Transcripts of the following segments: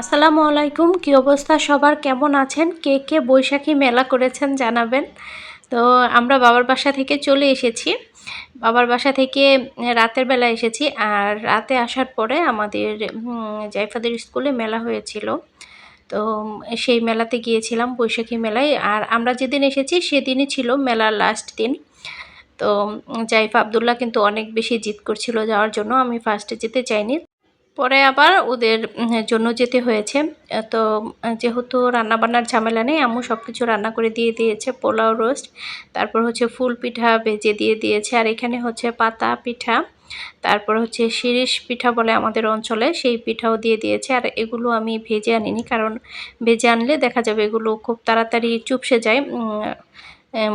আসসালামু আলাইকুম, কি অবস্থা সবার? কেমন আছেন? কে কে বৈশাখী মেলা করেছেন জানাবেন। তো আমরা বাবার বাসা থেকে চলে এসেছি। বাবার বাসা থেকে রাতের বেলা এসেছি আর রাতে আসার পরে আমাদের জাইফাদের স্কুলে মেলা হয়েছিল। তো সেই মেলাতে গিয়েছিলাম বৈশাখী মেলায় আর আমরা যেদিন এসেছি সেদিনই ছিল মেলার লাস্ট দিন। তো জাইফা আবদুল্লাহ কিন্তু অনেক বেশি জিদ করছিল যাওয়ার জন্য। আমি ফার্স্টে যেতে চাইনি। পরে আবার ওদের জন্য যেতে হয়েছে। তো যেহেতু রান্নাবান্নার ঝামেলা নেই, আম্মু সব কিছু রান্না করে দিয়ে দিয়েছে, পোলাও রোস্ট, তারপর হচ্ছে ফুল পিঠা ভেজে দিয়ে দিয়েছে, আর এখানে হচ্ছে পাতা পিঠা, তারপর হচ্ছে শিরিষ পিঠা বলে আমাদের অঞ্চলে, সেই পিঠাও দিয়ে দিয়েছে, আর এগুলো আমি ভেজে আনিনি, কারণ ভেজে আনলে দেখা যাবে এগুলো খুব তাড়াতাড়ি চুপসে যায়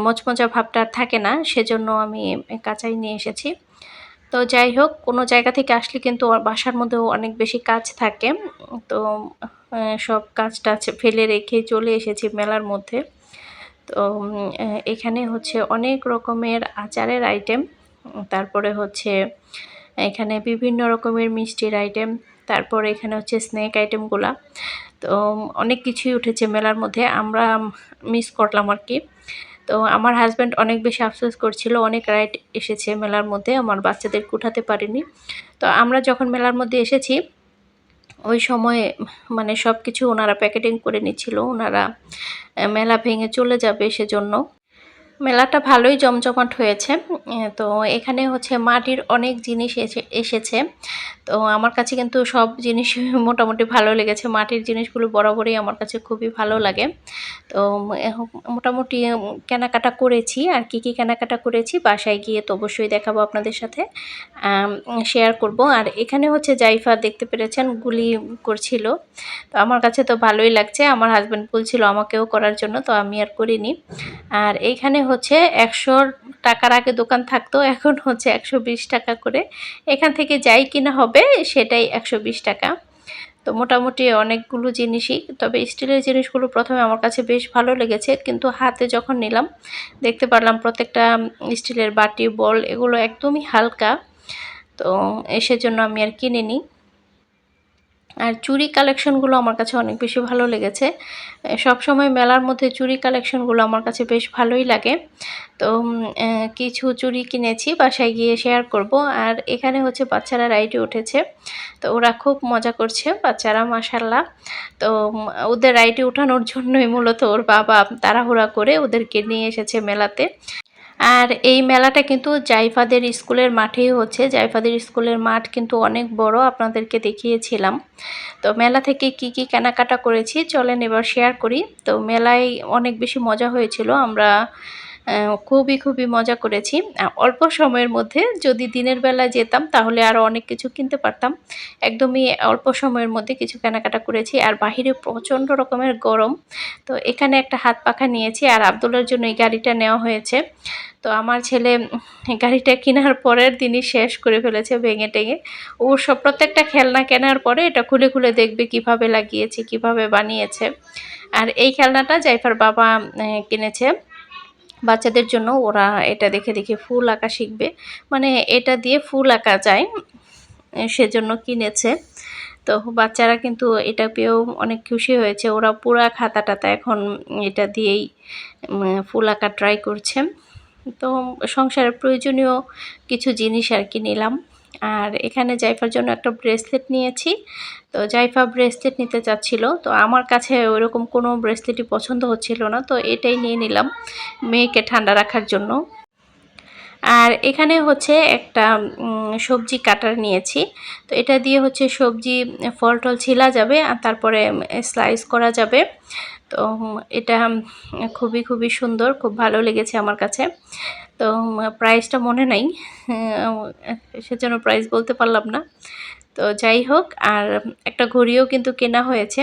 মচমচা ভাবটা থাকে না, সেজন্য আমি কাঁচাই নিয়ে এসেছি। তো যাই হোক, কোনো জায়গা থেকে আসলে কিন্তু বাসার মধ্যেও অনেক বেশি কাজ থাকে। তো সব কাজ টাজ ফেলে রেখে চলে এসেছি মেলার মধ্যে। তো এখানে হচ্ছে অনেক রকমের আচারের আইটেম তারপরে হচ্ছে এখানে বিভিন্ন রকমের মিষ্টির আইটেম তারপরে এখানে হচ্ছে স্ন্যাক আইটেমগুলা তো অনেক কিছুই উঠেছে মেলার মধ্যে, আমরা মিস করলাম আর কি। তো আমার হাজব্যান্ড অনেক বেশি আফসোস করছিল, অনেক রাইড এসেছে মেলার মধ্যে, আমার বাচ্চাদের উঠাতে পারিনি। তো আমরা যখন মেলার মধ্যে এসেছি, ওই সময়ে মানে সব কিছু ওনারা প্যাকেটিং করে নিচ্ছিল, ওনারা মেলা ভেঙে চলে যাবে সেজন্য। মেলাটা ভালোই জমজমাট হয়েছে তো এখানে হচ্ছে মাটির অনেক জিনিস এসে, এসেছে। তো আমার কাছে কিন্তু সব জিনিস মোটামুটি ভালো লেগেছে। মাটির জিনিসগুলো বরাবরই আমার কাছে খুবই ভালো লাগে। তো মোটামুটি কেনাকাটা করেছি আর কি কি কেনাকাটা করেছি বাসায় গিয়ে তো অবশ্যই দেখাবো আপনাদের সাথে শেয়ার করব। আর এখানে হচ্ছে জাইফা দেখতে পেরেছেন, গুলি করছিল। তো আমার কাছে তো ভালোই লাগছে। আমার হাজব্যান্ড বলছিল আমাকেও করার জন্য, তো আমি আর করিনি। আর এইখানে হচ্ছে একশো টাকার আগে দোকান থাকতো, এখন হচ্ছে একশো বিশ টাকা করে। এখান থেকে যাই কিনা হবে সেটাই একশো বিশ টাকা। তো মোটামুটি অনেকগুলো জিনিসই, তবে স্টিলের জিনিসগুলো প্রথমে আমার কাছে বেশ ভালো লেগেছে, কিন্তু হাতে যখন নিলাম, দেখতে পারলাম প্রত্যেকটা স্টিলের বাটি, বল এগুলো একদমই হালকা। তো এসে জন্য আমি আর কিনে নিই আর চুরি কালেকশনগুলো আমার কাছে অনেক বেশি ভালো লেগেছে। সব সময় মেলার মধ্যে চুরি কালেকশনগুলো আমার কাছে বেশ ভালোই লাগে। তো কিছু চুরি কিনেছি, বাসায় গিয়ে শেয়ার করব। আর এখানে হচ্ছে বাচ্চারা রাইডে উঠেছে। তো ওরা খুব মজা করছে, বাচ্চারা মাসাল্লাহ তো ওদের রাইডে উঠানোর জন্যই মূলত ওর বাবা তাড়াহুড়া করে ওদেরকে নিয়ে এসেছে মেলাতে। আর এই মেলাটা কিন্তু জাইফাদের স্কুলের মাঠেই হচ্ছে। জাইফাদের স্কুলের মাঠ কিন্তু অনেক বড়, আপনাদেরকে দেখিয়েছিলাম। তো মেলা থেকে কি কি কেনাকাটা করেছি, চলেন এবার শেয়ার করি। তো মেলায় অনেক বেশি মজা হয়েছিল। আমরা খুবই খুবই মজা করেছি। অল্প সময়ের মধ্যে যদি দিনের বেলা যেতাম তাহলে আরও অনেক কিছু কিনতে পারতাম। একদমই অল্প সময়ের মধ্যে কিছু কেনাকাটা করেছি আর বাহিরে প্রচণ্ড রকমের গরম। তো এখানে একটা হাত পাখা নিয়েছি আর আবদুল্লার জন্য এই গাড়িটা নেওয়া হয়েছে। তো আমার ছেলে গাড়িটা কেনার পরের দিনই শেষ করে ফেলেছে ভেঙে টেঙে। ও সব প্রত্যেকটা খেলনা কেনার পরে এটা খুলে খুলে দেখবে কীভাবে লাগিয়েছে, কীভাবে বানিয়েছে। আর এই খেলনাটা জাইফার বাবা কিনেছে। বাচ্চাদের জন্য ওরা এটা দেখে দেখে ফুল আঁকা শিখবে। মানে এটা দিয়ে ফুল আঁকা যায়, সেজন্য কিনেছে। তো বাচ্চারা কিন্তু এটা পেয়েও অনেক খুশি হয়েছে। ওরা পুরা খাতা টাতা এখন এটা দিয়েই ফুল আঁকা ট্রাই করছে। তো সংসারের প্রয়োজনীয় কিছু জিনিস আর কি নিলাম। আর এখানে জাইফার জন্য একটা ব্রেসলেট নিয়েছি। তো জাইফা ব্রেসলেট নিতে চাচ্ছিল, তো আমার কাছে ওইরকম কোনো ব্রেসলেটই পছন্দ হচ্ছিল না, তো এটাই নিয়ে নিলাম মেয়েকে ঠান্ডা রাখার জন্য। আর এখানে হচ্ছে একটা সবজি কাটার নিয়েছি। তো এটা দিয়ে হচ্ছে সবজি ফল টল ছিলা যাবে, আর তারপরে স্লাইস করা যাবে। তো এটা খুবই খুবই সুন্দর, খুব ভালো লেগেছে আমার কাছে। তো প্রাইসটা মনে নাই সেজন্য প্রাইস বলতে পারলাম না। তো যাই হোক, আর একটা ঘড়িও কিন্তু কেনা হয়েছে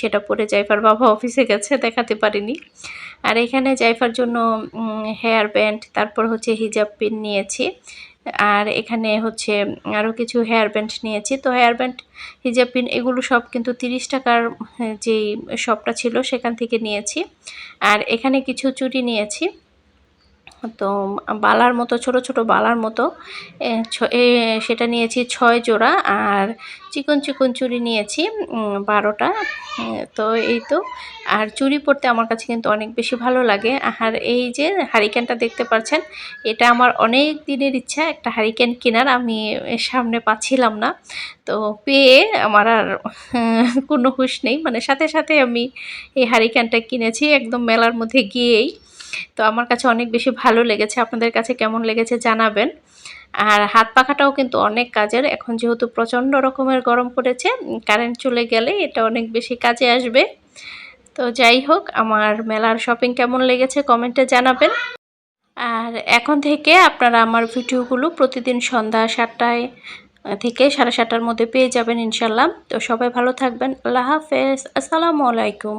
সেটা পরে জাইফার বাবা অফিসে গেছে, দেখাতে পারিনি। আর এখানে জাইফার জন্য হেয়ার ব্যান্ড তারপর হচ্ছে হিজাব পিন নিয়েছি। আর এখানে হচ্ছে আরও কিছু হেয়ার ব্যান্ড নিয়েছি। তো হেয়ার ব্যান্ড হিজাব পিন এগুলো সব কিন্তু তিরিশ টাকার যেই শপটা ছিল সেখান থেকে নিয়েছি। আর এখানে কিছু চুরি নিয়েছি। তো বালার মতো, ছোট ছোট বালার মতো। সেটা নিয়েছি ছয় জোড়া আর চিকন চিকন চুড়ি নিয়েছি বারোটা। তো এই তো। আর চুড়ি পরতে আমার কাছে কিন্তু অনেক বেশি ভালো লাগে। আর এই যে হারিকেনটা দেখতে পাচ্ছেন, এটা আমার অনেক দিনের ইচ্ছা একটা হারিকেন কেনার, আমি সামনে পাচ্ছিলাম না। তো পেয়ে আমার আর, কোনো হুঁশ নেই। মানে সাথে সাথে আমি এই হারিকেনটা কিনেছি, একদম মেলার মধ্যে গিয়েই। তো আমার কাছে অনেক বেশি ভালো লেগেছে। আপনাদের কাছে কেমন লেগেছে জানাবেন। আর হাত পাখাটাও কিন্তু অনেক কাজের। এখন যেহেতু প্রচণ্ড রকমের গরম পড়েছে, কারেন্ট চলে গেলে এটা অনেক বেশি কাজে আসবে। তো যাই হোক, আমার মেলার শপিং কেমন লেগেছে কমেন্টে জানাবেন। আর এখন থেকে আপনারা আমার ভিডিওগুলো প্রতিদিন সন্ধ্যা সাতটায় থেকে সাড়ে সাতটার মধ্যে পেয়ে যাবেন ইনশাল্লাহ তো সবাই ভালো থাকবেন। আল্লাহ হাফেজ। আসসালামু আলাইকুম।